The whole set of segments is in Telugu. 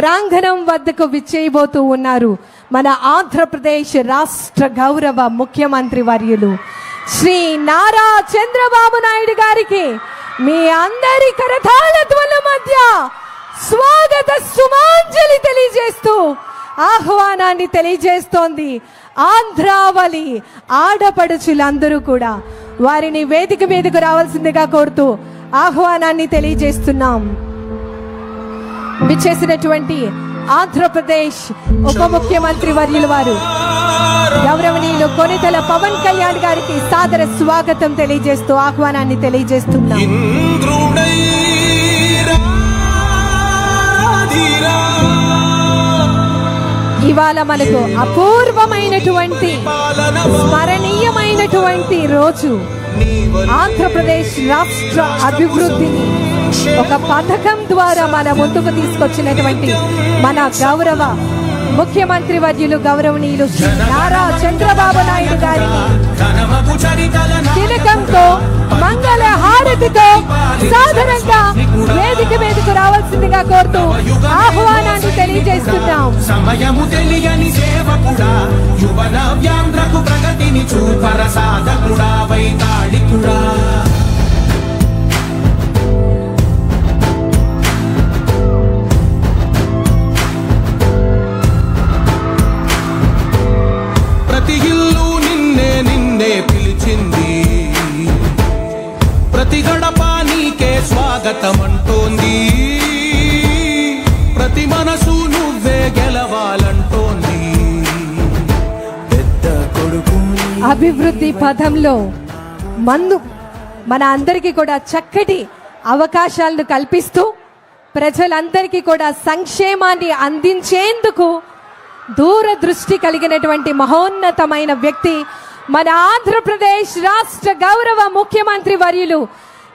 ప్రాంగణం వద్దకు విచ్చేయబోతూ ఉన్నారు మన ఆంధ్రప్రదేశ్ రాష్ట్ర గౌరవ ముఖ్యమంత్రి వర్యులు. శ్రీ నారా చంద్రబాబు నాయుడు గారికి మీ అందరి కరతాళ మధ్య స్వాగత సుమాంజలి తెలియజేస్తూ ఆహ్వానాన్ని తెలియజేస్తోంది ఆంధ్రావళి ఆడపడుచులందరూ కూడా. వారిని వేదిక మీదకు రావాల్సిందిగా కోరుతూ ఆహ్వానాన్ని తెలియజేస్తున్నాం. విచ్చేసినటువంటి ఆంధ్రప్రదేశ్ ఉప ముఖ్యమంత్రి వర్యుల వారు. గౌరవనీయులు కొనితల పవన్ కళ్యాణ్ గారికి సాదర స్వాగతం తెలియజేస్తూ ఆహ్వానాన్ని తెలియజేస్తున్నాం. ఇవాళ మనకు అపూర్వమైనటువంటి స్మరణ స్మరణీయమైనటువంటి రోజు ఆంధ్రప్రదేశ్ రాష్ట్ర అభివృద్ధిని ఒక పథకం ద్వారా మన ముందుకు తీసుకొచ్చినటువంటి మన గౌరవ ముఖ్యమంత్రి వర్యులు గౌరవనీయులు శ్రీ నారా చంద్రబాబు నాయుడు గారిని తిలకంతో మంగళ హారతితో సాధారణంగా వేదిక మీదకు రావాల్సిందిగా కోరుతూ ఆహ్వానాన్ని తెలియజేస్తున్నాం. ప్రగతిని చూపర వైతాళికుడా. ప్రతి ఇల్లు నిన్నే నిన్నే పిలిచింది. ప్రతి గడప నీకే స్వాగతం అంటోంది ప్రతి మనసు నువ్వే గెలవాలంటోంది. అభివృద్ధి పథంలో మందు మన అందరికీ కూడా చక్కటి అవకాశాలను కల్పిస్తూ ప్రజలందరికీ కూడా సంక్షేమాన్ని అందించేందుకు దూరదృష్టి కలిగినటువంటి మహోన్నతమైన వ్యక్తి మన ఆంధ్రప్రదేశ్ రాష్ట్ర గౌరవ ముఖ్యమంత్రి వర్యులు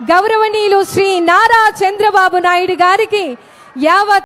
గౌరవనీయులు శ్రీ నారా చంద్రబాబు నాయుడు గారికి యావత్